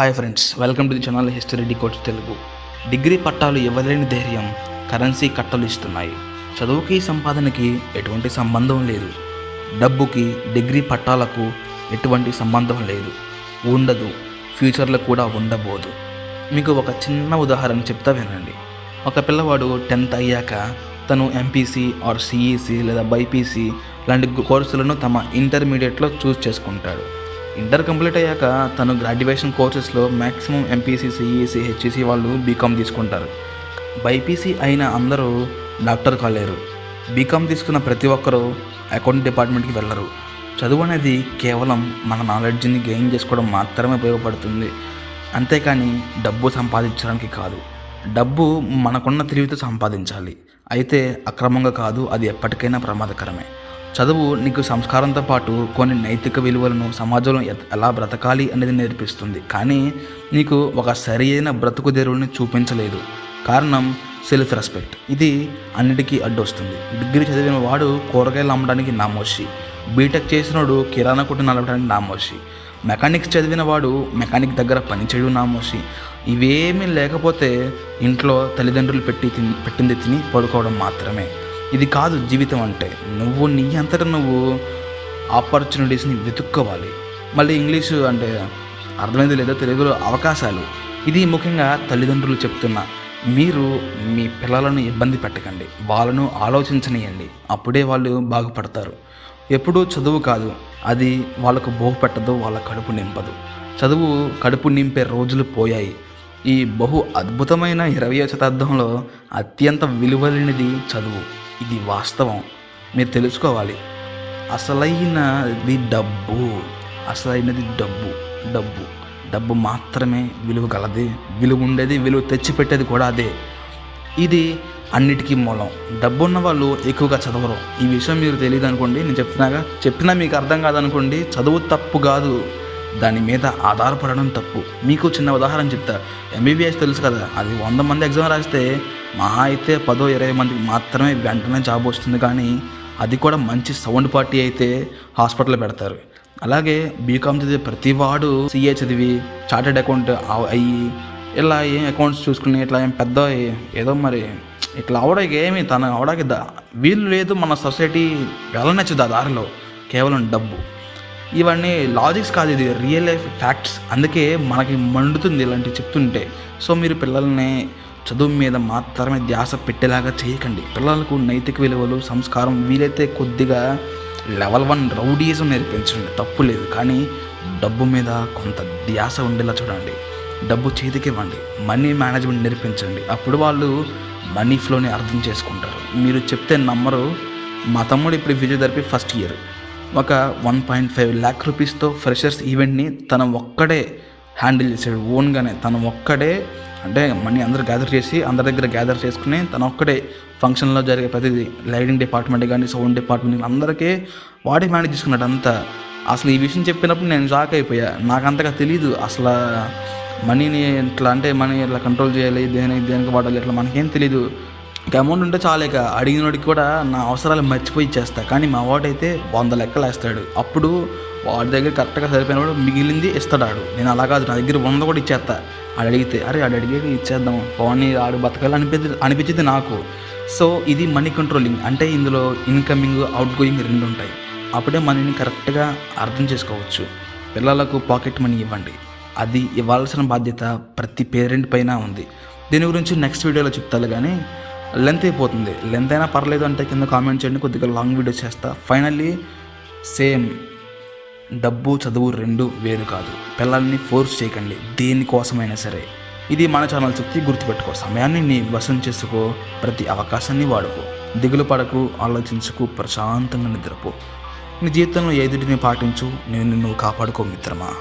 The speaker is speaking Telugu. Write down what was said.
Hi friends welcome to the channel history decode Telugu degree పట్టాలు ఇవ్వలేని ధైర్యం కరెన్సీ కట్టలు ఇస్తున్నాయి. చదువుకి సంపాదనకి ఎటువంటి సంబంధం లేదు. డబ్బుకి డిగ్రీ పట్టాలకు ఎటువంటి సంబంధం లేదు. ఉండదు ఫ్యూచర్లో కూడా ఉండబోదు. మీకు ఒక చిన్న ఉదాహరణ చెప్తా వినండి. ఒక పిల్లవాడు టెన్త్ అయ్యాక తను ఎంపీసీ ఆర్ సిఈసి లేదా బైపీసీ లాంటి కోర్సులను తమ ఇంటర్మీడియట్లో చూస్ చేసుకుంటాడు. ఇంటర్ కంప్లీట్ అయ్యాక తను గ్రాడ్యుయేషన్ కోర్సెస్లో మ్యాక్సిమం ఎంపీసీ సిఈసి హెచ్ఈసీ వాళ్ళు బీకామ్ తీసుకుంటారు. బైపీసీ అయిన అందరూ డాక్టర్ కాలేరు. బీకామ్ తీసుకున్న ప్రతి ఒక్కరూ అకౌంట్ డిపార్ట్మెంట్కి వెళ్ళరు. చదువు అనేది కేవలం మన నాలెడ్జ్ని గెయిన్ చేసుకోవడం మాత్రమే ఉపయోగపడుతుంది. అంతేకాని డబ్బు సంపాదించడానికి కాదు. డబ్బు మనకున్న తెలివితో సంపాదించాలి. అయితే అక్రమంగా కాదు అది ఎప్పటికైనా ప్రమాదకరమే. చదువు నీకు సంస్కారంతో పాటు కొన్ని నైతిక విలువలను సమాజంలో ఎలా బ్రతకాలి అనేది నేర్పిస్తుంది. కానీ నీకు ఒక సరి అయిన బ్రతుకు తెరువుని చూపించలేదు. కారణం సెల్ఫ్ రెస్పెక్ట్ ఇది అన్నిటికీ అడ్డొస్తుంది. డిగ్రీ చదివిన వాడు కూరగాయలు అమ్మడానికి నామోషి. బీటెక్ చేసినోడు కిరాణా కొట్టు నడపడానికి నామోషి. మెకానిక్స్ చదివిన వాడు మెకానిక్ దగ్గర పనిచేయడం నామోషి. ఇవేమీ లేకపోతే ఇంట్లో తల్లిదండ్రులు పెట్టి తిని పెట్టింది తిని పడుకోవడం మాత్రమే. ఇది కాదు జీవితం అంటే. నువ్వు నీ అంతటా నువ్వు ఆపర్చునిటీస్ని వెతుక్కోవాలి. మళ్ళీ ఇంగ్లీషు అంటే అర్థమైంది లేదో తెలుగులో అవకాశాలు. ఇది ముఖ్యంగా తల్లిదండ్రులు చెప్తున్న మీరు మీ పిల్లలను ఇబ్బంది పెట్టకండి. వాళ్ళను ఆలోచించనియండి. అప్పుడే వాళ్ళు బాగుపడతారు. ఎప్పుడూ చదువు కాదు. అది వాళ్ళకు బోహపెట్టదు వాళ్ళ కడుపు నింపదు. చదువు కడుపు నింపే రోజులు పోయాయి. ఈ బహు అద్భుతమైన ఇరవయో శతాబ్దంలో అత్యంత విలువైనది చదువు. ఇది వాస్తవం. మీరు తెలుసుకోవాలి. అసలైనది డబ్బు అసలైనది డబ్బు డబ్బు. డబ్బు మాత్రమే విలువ గలది విలువ ఉండేది విలువ తెచ్చిపెట్టేది కూడా అదే. ఇది అన్నిటికీ మూలం. డబ్బు ఉన్న వాళ్ళు ఎక్కువగా చదవరు. ఈ విషయం మీరు తెలియదు అనుకోండి నేను చెప్తున్నాగా చెప్పినా మీకు అర్థం కాదనుకోండి చదువు తప్పు కాదు. దాని మీద ఆధారపడడం తప్పు. మీకు చిన్న ఉదాహరణ చెప్తా. ఎంబీబీఎస్ తెలుసు కదా అది వంద మంది ఎగ్జామ్ రాస్తే మహా అయితే పదో ఇరవై మందికి మాత్రమే వెంటనే జాబ్ వస్తుంది కానీ అది కూడా మంచి సౌండ్ పార్టీ అయితే హాస్పిటల్లో పెడతారు. అలాగే బీకామ్ చదివే ప్రతి వాడు సీఏ చదివి చార్టెడ్ అకౌంట్ అయ్యి ఇలా ఏం అకౌంట్స్ చూసుకుని ఇట్లా ఏం పెద్ద ఏదో మరి ఇట్లా అవడానికి ఏమి తన అవడానికి దా వీలు లేదు మన సొసైటీ వెళ్ళనచ్చు ఆ దారిలో. కేవలం డబ్బు. ఇవన్నీ లాజిక్స్ కాదు ఇది రియల్ లైఫ్ ఫ్యాక్ట్స్ అందుకే మనకి మండుతుంది ఇలాంటివి చెప్తుంటే. సో మీరు పిల్లల్ని చదువు మీద మాత్రమే ధ్యాస పెట్టేలాగా చేయకండి. పిల్లలకు నైతిక విలువలు సంస్కారం వీలైతే కొద్దిగా లెవెల్ వన్ రౌడీజం నేర్పించండి. తప్పు లేదు కానీ డబ్బు మీద కొంత ధ్యాస ఉండేలా చూడండి. డబ్బు చేతికి ఇవ్వండి మనీ మేనేజ్మెంట్ నేర్పించండి. అప్పుడు వాళ్ళు మనీ ఫ్లోని అర్థం చేసుకుంటారు. మీరు చెప్తే నమ్మరు మా తమ్ముడు ఇప్పుడు ఫిజియోథెరపీ ఫస్ట్ ఇయర్ ఒక వన్ పాయింట్ ఫైవ్ ల్యాక్ రూపీస్తో ఫ్రెషర్స్ ఈవెంట్ని తన ఒక్కడే హ్యాండిల్ చేసాడు ఓన్గానే తను ఒక్కడే అంటే మనీ అందరు గ్యాదర్ చేసి అందరి దగ్గర గ్యాదర్ చేసుకుని తను ఒక్కడే ఫంక్షన్లో జరిగే ప్రతిదీ లైటింగ్ డిపార్ట్మెంట్ కానీ సౌండ్ డిపార్ట్మెంట్ కానీ అందరికీ వాడే మేనేజ్ చేసుకున్నాడు అంతా. అసలు ఈ విషయం చెప్పినప్పుడు నేను షాక్ అయిపోయా. నాకు అంతగా తెలియదు అసలు మనీని ఎట్లా అంటే మనీ ఇట్లా కంట్రోల్ చేయాలి దేనికి దేనికి వాడాలి ఇట్లా మనకేం తెలియదు అమౌంట్ ఉంటే చాలేక అడిగినోడికి కూడా నా అవసరాలు మర్చిపోయి ఇచ్చేస్తా. కానీ మా వాడైతే వంద లెక్కలు వేస్తాడు. అప్పుడు వాడి దగ్గర కరెక్ట్గా సరిపోయినప్పుడు మిగిలింది ఇస్తాడు ఆడు నేను అలా కాదు నా దగ్గర వంద కూడా ఇచ్చేస్తా. ఆడు అడిగితే అరే ఆడు అడిగేది ఇచ్చేద్దాం. పోనీ ఆడు బతకాలి అనిపించింది అనిపించింది నాకు. సో ఇది మనీ కంట్రోలింగ్ అంటే ఇందులో ఇన్కమింగ్ అవుట్ గోయింగ్ రెండు ఉంటాయి. అప్పుడే మనీని కరెక్ట్గా అర్థం చేసుకోవచ్చు. పిల్లలకు పాకెట్ మనీ ఇవ్వండి. అది ఇవ్వాల్సిన బాధ్యత ప్రతి పేరెంట్ పైన ఉంది. దీని గురించి నెక్స్ట్ వీడియోలో చెప్తాను కానీ లెంత్ అయిపోతుంది. లెంత్ అయినా పర్లేదు అంటే కింద కామెంట్ చేయండి కొద్దిగా లాంగ్ వీడియో చేస్తా. ఫైనల్లీ సేమ్ డబ్బు చదువు రెండు వేరు కాదు. పిల్లల్ని ఫోర్స్ చేయకండి. దేనికోసమైనా సరే. ఇది మన ఛానల్ శక్తి గుర్తుపెట్టుకో. సమయాన్ని నీ వశం చేసుకో. ప్రతి అవకాశాన్ని వాడుకో. దిగులు పడకు ఆలోచించుకు ప్రశాంతంగా నిద్రపో. నీ జీవితంలో ఎదుటిని పాటించు? నేను నువ్వు కాపాడుకో మిత్రమా?